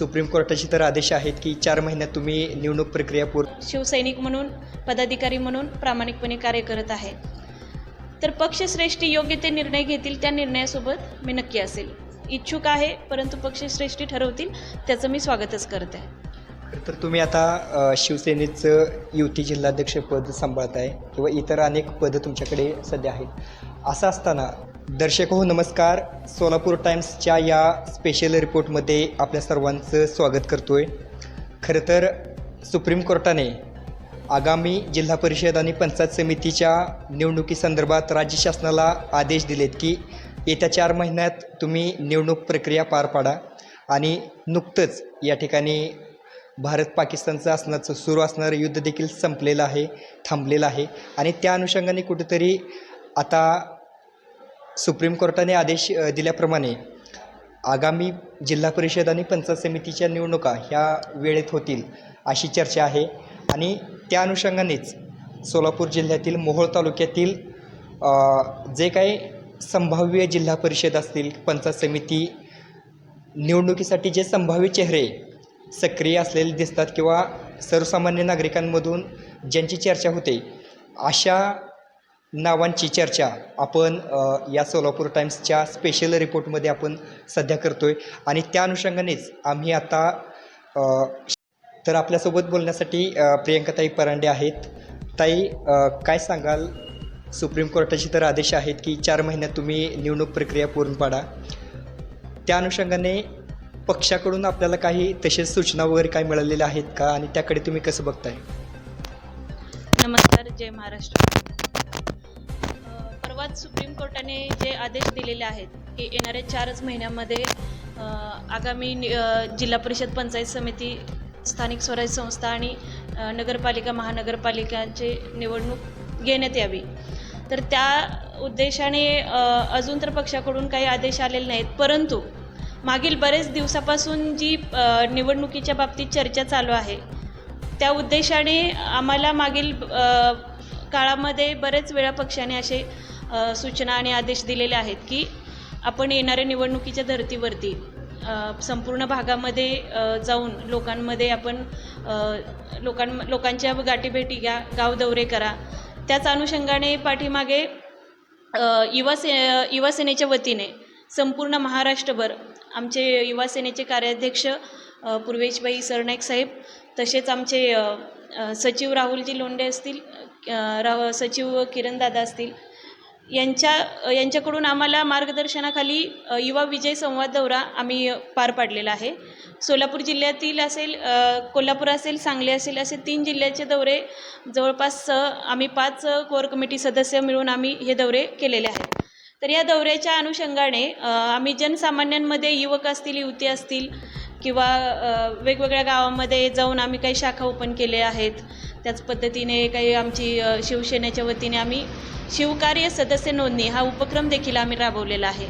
Supreme कोर्टाचे तर आदेश आहेत की चार महिन्यात तुम्ही निवडणूक प्रक्रिया पूर्ण शिवसैनिक म्हणून पदाधिकारी म्हणून प्रामाणिकपणे कार्य करत आहे. तर पक्षश्रेष्ठी योग्य ते निर्णय घेतील त्या निर्णयासोबत मी नक्की असेल. इच्छुक आहे परंतु पक्षश्रेष्ठी ठरवतील त्याचं मी स्वागतच करत आहे. तर तुम्ही आता शिवसेनेचं युती जिल्हाध्यक्षपद सांभाळत आहे किंवा इतर अनेक पदं तुमच्याकडे सध्या आहेत. असं असताना दर्शक हो नमस्कार. सोलापूर टाइम्सच्या या स्पेशल रिपोर्टमध्ये आपल्या सर्वांचं स्वागत करतो आहे खरं तर सुप्रीम कोर्टाने आगामी जिल्हा परिषद आणि पंचायत समितीच्या निवडणुकीसंदर्भात राज्य शासनाला आदेश दिलेत की येत्या चार महिन्यात तुम्ही निवडणूक प्रक्रिया पार पाडा आणि नुकतंच या ठिकाणी भारत पाकिस्तानचं असण्याचं सुरू असणारं युद्ध देखील संपलेलं आहे थांबलेलं आहे. आणि त्या अनुषंगाने कुठेतरी आता सुप्रीम कोर्टाने आदेश दिल्याप्रमाणे आगामी जिल्हा परिषद आणि पंचायत समितीच्या निवडणुका ह्या वेळेत होतील अशी चर्चा आहे. आणि त्या अनुषंगानेच सोलापूर जिल्ह्यातील मोहोळ तालुक्यातील जे काही संभाव्य जिल्हा परिषद असतील पंचायत समिती निवडणुकीसाठी जे संभाव्य चेहरे सक्रिय असलेले दिसतात किंवा सर्वसामान्य नागरिकांमधून ज्यांची चर्चा होते अशा नावांची चर्चा आपण या सोलापूर टाईम्सच्या स्पेशल रिपोर्टमध्ये आपण सध्या करतो आहे आणि त्या अनुषंगानेच आम्ही आता तर आपल्यासोबत बोलण्यासाठी प्रियंकाताई परांडे आहेत. ताई काय सांगाल? सुप्रीम कोर्टाचे तर आदेश आहेत की चार महिन्यात तुम्ही निवडणूक प्रक्रिया पूर्ण पाडा. त्या अनुषंगाने पक्षाकडून आपल्याला काही तसेच सूचना वगैरे काय मिळालेल्या आहेत का? आणि त्याकडे तुम्ही कसं बघताय? नमस्कार जय महाराष्ट्र. आज सुप्रीम कोर्टाने जे आदेश दिलेले आहेत की येणाऱ्या चारच महिन्यामध्ये आगामी नि- जिल्हा परिषद पंचायत समिती स्थानिक स्वराज्य संस्था आणि नगरपालिका महानगरपालिकांची निवडणूक घेण्यात यावी. तर त्या उद्देशाने अजून तर पक्षाकडून काही आदेश आलेले नाहीत परंतु मागील बरेच दिवसापासून जी निवडणुकीच्या बाबतीत चर्चा चालू आहे त्या उद्देशाने आम्हाला मागील काळामध्ये बरेच वेळा पक्षाने असे सूचना आणि आदेश दिलेले आहेत की आपण येणाऱ्या निवडणुकीच्या धर्तीवरती संपूर्ण भागामध्ये जाऊन लोकांमध्ये आपण लोकां लोकांच्या गाठीभेटी घ्या गाव दौरे करा. त्याच अनुषंगाने पाठीमागे युवासे युवा से युवा सेनेच्या वतीने संपूर्ण महाराष्ट्रभर आमचे युवा सेनेचे कार्याध्यक्ष पूर्वेशबाई सरनाईक साहेब तसेच आमचे सचिव राहुलजी लोंढे असतील राह राव सचिव किरणदादा असतील यांच्या यांच्याकडून आम्हाला मार्गदर्शनाखाली युवा विजय संवाद दौरा आम्ही पार पाडलेला आहे. सोलापूर जिल्ह्यातील असेल कोल्हापूर असेल सांगली असेल असे तीन जिल्ह्याचे दौरे जवळपास आम्ही पाच कोर कमिटी सदस्य मिळून आम्ही हे दौरे केलेले आहेत. तर या दौऱ्याच्या अनुषंगाने आम्ही जनसामान्यांमध्ये युवक असतील युवती असतील किंवा वेगवेगळ्या गावामध्ये जाऊन आम्ही काही शाखा ओपन केले आहेत. त्याच पद्धतीने काही आमची शिवसेनेच्या वतीने आम्ही शिवकार्य सदस्य नोंदणी हा उपक्रम देखील आम्ही राबवलेला आहे.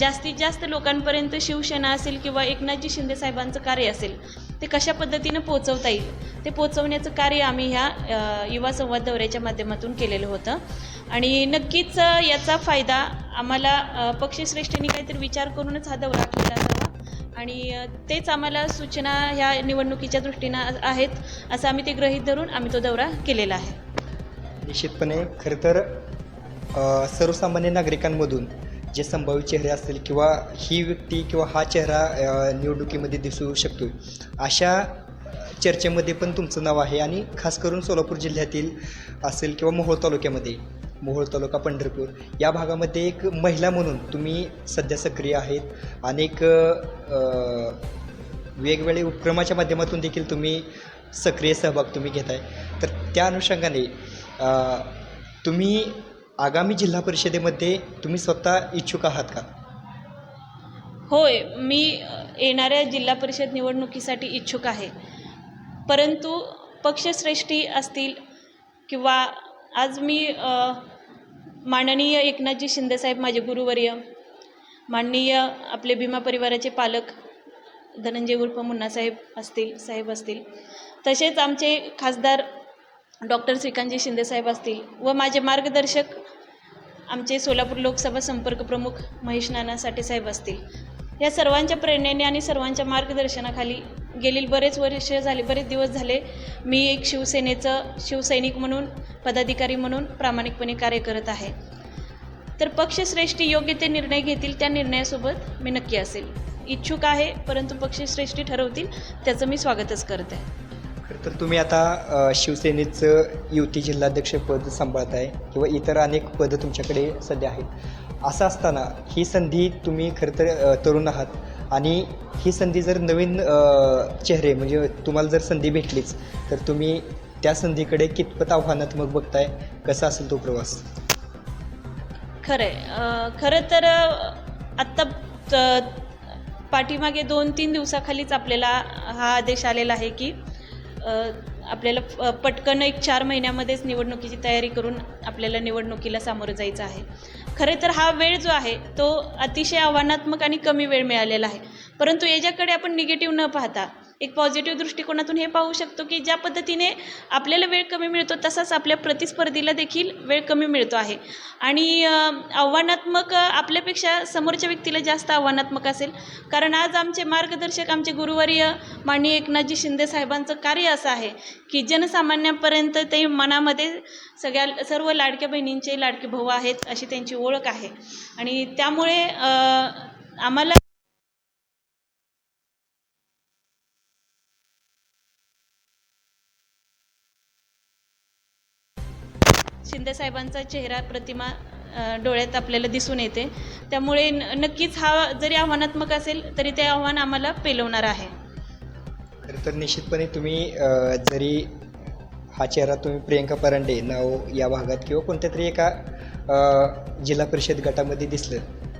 जास्तीत जास्त लोकांपर्यंत शिवसेना असेल किंवा एकनाथजी शिंदे साहेबांचं कार्य असेल ते कशा पद्धतीनं पोचवता येईल? ते पोचवण्याचं कार्य आम्ही ह्या युवा संवाद दौऱ्याच्या माध्यमातून केलेलं होतं. आणि नक्कीच याचा फायदा आम्हाला पक्षश्रेष्ठींनी काहीतरी विचार करूनच हा दौरा केला आणि तेच आम्हाला सूचना ह्या निवडणुकीच्या दृष्टीनं आहेत असं आम्ही ते ग्रहीत धरून आम्ही तो दौरा केलेला आहे. निश्चितपणे खरं तर सर्वसामान्य नागरिकांमधून जे संभाव्य चेहरे असतील किंवा ही व्यक्ती किंवा हा चेहरा निवडणुकीमध्ये दिसू शकतो अशा चर्चेमध्ये पण तुमचं नाव आहे आणि खास करून सोलापूर जिल्ह्यातील असेल किंवा मोहोळ तालुक्यामध्ये मोहोळ तालुका पंढरपूर. या भागामध्ये एक महिला म्हणून तुम्ही सध्या सक्रिय आहेत. अनेक वेगवेगळे उपक्रमाच्या माध्यमातून देखील तुम्ही सक्रिय सहभाग तुम्ही घेताय तर त्या अनुषंगाने तुम्ही आगामी जिल्हा परिषदेमध्ये तुम्ही स्वतः इच्छुक आहात का? होय मी येणाऱ्या जिल्हा परिषद निवडणुकीसाठी इच्छुक आहे. परंतु पक्षश्रेष्ठी असतील किंवा आज मी माननीय एकनाथजी शिंदेसाहेब माझे गुरुवर्य माननीय आपले भीमा परिवाराचे पालक धनंजय उर्फ मुन्नासाहेब असतील साहेब असतील तसेच आमचे खासदार डॉक्टर श्रीकांतजी शिंदेसाहेब असतील व माझे मार्गदर्शक आमचे सोलापूर लोकसभा संपर्क प्रमुख महेश नाना साठे साहेब असतील. या सर्वांच्या प्रेरणेने आणि सर्वांच्या मार्गदर्शनाखाली गेलील बरेच वर्ष झाले बरेच दिवस झाले मी एक शिवसेनेचं शिवसैनिक म्हणून पदाधिकारी म्हणून प्रामाणिकपणे कार्य करत आहे. तर पक्षश्रेष्ठी योग्य ते निर्णय घेतील त्या निर्णयासोबत मी नक्की असेल. इच्छुक आहे परंतु पक्षश्रेष्ठी ठरवतील त्याचं मी स्वागतच करत आहे. तर तुम्ही आता शिवसेनेचं युती जिल्हाध्यक्षपद सांभाळत आहे किंवा इतर अनेक पदं तुमच्याकडे सध्या आहेत. असं असताना ही संधी तुम्ही खरं तर तरुण आहात. आणि ही संधी जर नवीन चेहरे म्हणजे तुम्हाला जर संधी भेटलीच तर तुम्ही त्या संधीकडे कितपत आव्हानात्मक बघताय? कसा असेल तो प्रवास? खरं आहे खरं तर आत्ता पाठीमागे दोन तीन दिवसाखालीच आपल्याला हा आदेश आलेला आहे की आपल्याला पटकन एक चार महिन्यामध्येच निवडणुकीची तयारी करून आपल्याला निवडणुकीला सामोरं जायचं आहे. खरे तर हा वेळ जो आहे तो अतिशय आव्हानात्मक आणि कमी वेळ मिळालेला आहे. परंतु याच्याकडे आपण निगेटिव्ह न पाहता एक पॉझिटिव्ह दृष्टिकोनातून हे पाहू शकतो की ज्या पद्धतीने आपल्याला वेळ कमी मिळतो तसाच आपल्या प्रतिस्पर्धीला देखील वेळ कमी मिळतो आहे. आणि आव्हानात्मक आपल्यापेक्षा समोरच्या व्यक्तीला जास्त आव्हानात्मक असेल. कारण आज आमचे मार्गदर्शक आमचे गुरुवर्य माननीय एकनाथजी शिंदे साहेबांचं कार्य असं आहे की जनसामान्यापर्यंत ते मनामध्ये सगळ्या सर्व लाडक्या बहिणींचे लाडके भाऊ आहेत अशी त्यांची ओळख आहे. आणि त्यामुळे आम्हाला शिंदे साहेबांचा चेहरा प्रतिमा डोळ्यात आपल्याला दिसून येते. त्यामुळे न नक्कीच हा जरी आव्हानात्मक असेल तरी ते आव्हान आम्हाला पेलवणार आहे. खरं तर निश्चितपणे तुम्ही जरी हा चेहरा तुम्ही प्रियंका परांडे नाव या भागात किंवा कोणत्या तरी एका जिल्हा परिषद गटामध्ये दिसलं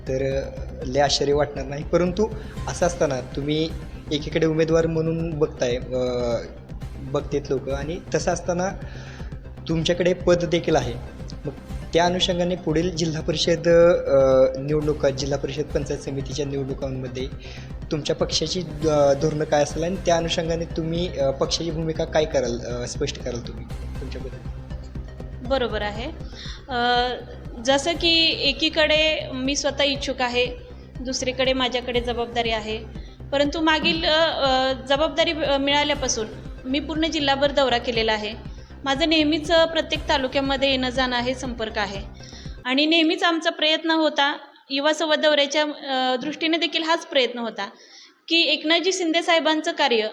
तर लय आश्चर्य वाटणार नाही. परंतु असं असताना तुम्ही एकीकडे उमेदवार म्हणून बघताय बघतेत लोक. आणि तसं असताना तुमच्याकडे पद देखील आहे. मग त्या अनुषंगाने पुढील जिल्हा परिषद निवडणुका जिल्हा परिषद पंचायत समितीच्या निवडणुकांमध्ये तुमच्या पक्षाची धोरणं काय असेल आणि त्या अनुषंगाने तुम्ही पक्षाची भूमिका काय कराल स्पष्ट कराल तुम्ही तुमच्याबद्दल? बरोबर आहे. जसं की एकीकडे मी स्वतः इच्छुक आहे दुसरीकडे माझ्याकडे जबाबदारी आहे. परंतु मागील जबाबदारी मिळाल्यापासून मी पूर्ण जिल्हाभर दौरा केलेला आहे. माझं नेहमीच प्रत्येक तालुक्यामध्ये येणं जाणं आहे संपर्क आहे. आणि नेहमीच आमचा प्रयत्न होता युवा संवाद दौऱ्याच्या दृष्टीने देखील हाच प्रयत्न होता की एकनाथजी शिंदे साहेबांचं कार्य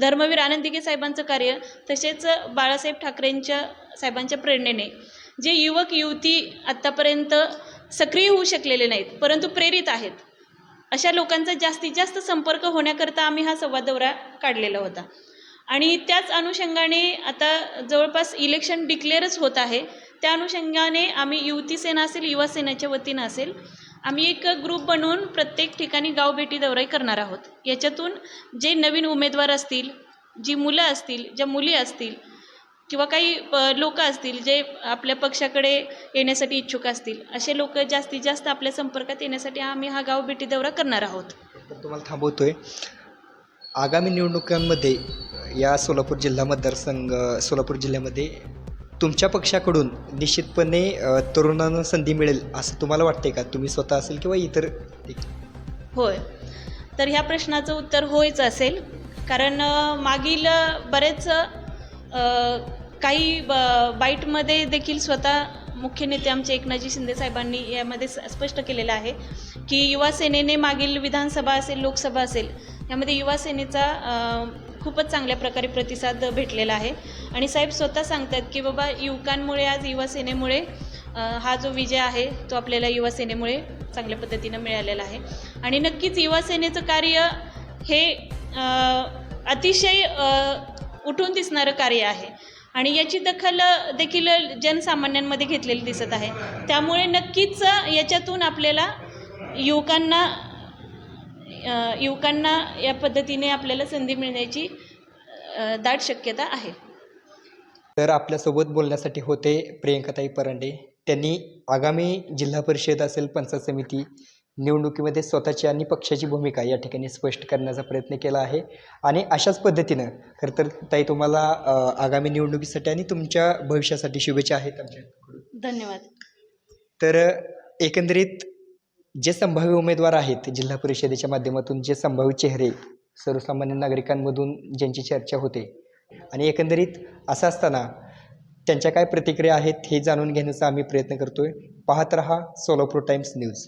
धर्मवीर आनंदिके साहेबांचं कार्य तसेच बाळासाहेब ठाकरेंच्या साहेबांच्या प्रेरणेने जे युवक युवती आत्तापर्यंत सक्रिय होऊ शकलेले नाहीत परंतु प्रेरित आहेत. अशा लोकांचा जास्तीत जास्त संपर्क होण्याकरता आम्ही हा संवाद दौरा काढलेला होता. आणि त्याच अनुषंगाने आता जवळपास इलेक्शन डिक्लेअरच होत आहे. त्या अनुषंगाने आम्ही युवती सेना असेल युवा सेनेच्या वतीनं असेल आम्ही एक ग्रुप बनवून प्रत्येक ठिकाणी गावभेटी दौरा करणार आहोत. याच्यातून जे नवीन उमेदवार असतील जी मुलं असतील ज्या मुली असतील किंवा काही लोक असतील जे आपल्या पक्षाकडे येण्यासाठी इच्छुक असतील असे लोक जास्तीत जास्त आपल्या संपर्कात येण्यासाठी आम्ही हा गावभेटी दौरा करणार आहोत. तुम्हाला थांबवतोय. आगामी निवडणुकांमध्ये या सोलापूर जिल्हा मतदारसंघ सोलापूर जिल्ह्यामध्ये तुमच्या पक्षाकडून निश्चितपणे तरुणांना संधी मिळेल असं तुम्हाला वाटते का? तुम्ही स्वतः असेल किंवा इतर होय. तर ह्या प्रश्नाचं उत्तर होयच असेल. कारण मागील बरेच काही ब बाईटमध्ये देखील स्वतः मुख्य नेते आमचे एकनाथजी शिंदे साहेबांनी यामध्ये स- स्पष्ट केलेलं आहे की युवा सेनेने मागील विधानसभा असेल लोकसभा असेल यामध्ये युवा सेनेचा खूपच चांगल्या प्रकारे प्रतिसाद भेटलेला आहे. आणि साहेब स्वतः सांगतात की बाबा युवकांमुळे आज युवा सेनेमुळे हा जो विजय आहे तो आपल्याला युवा सेनेमुळे चांगल्या पद्धतीनं मिळालेला आहे. आणि नक्कीच युवा सेनेचं कार्य हे अतिशय उठून दिसणारं कार्य आहे. आणि याची दखल देखील जनसामान्यांमध्ये घेतलेली दिसत आहे. त्यामुळे नक्कीच याच्यातून आपल्याला युवकांना युवकांना या पद्धतीने आपल्याला संधी मिळण्याची दाट शक्यता आहे. तर आपल्यासोबत बोलण्यासाठी होते प्रियंकाताई परांडे. त्यांनी आगामी जिल्हा परिषद असेल पंचायत समिती निवडणुकीमध्ये स्वतःची आणि पक्षाची भूमिका या ठिकाणी स्पष्ट करण्याचा प्रयत्न केला आहे. आणि अशाच पद्धतीनं खरं तर ताई तुम्हाला आगामी निवडणुकीसाठी आणि तुमच्या भविष्यासाठी शुभेच्छा आहेत आमच्याकडून. धन्यवाद. तर एकंदरीत जे संभाव्य उमेदवार आहेत जिल्हा परिषदेच्या माध्यमातून जे संभाव्य चेहरे सर्वसामान्य नागरिकांमधून ज्यांची चर्चा होते आणि एकंदरीत असं असताना त्यांच्या काय प्रतिक्रिया आहेत हे जाणून घेण्याचा आम्ही प्रयत्न करतोय. पाहत रहा सोलापूर टाइम्स न्यूज.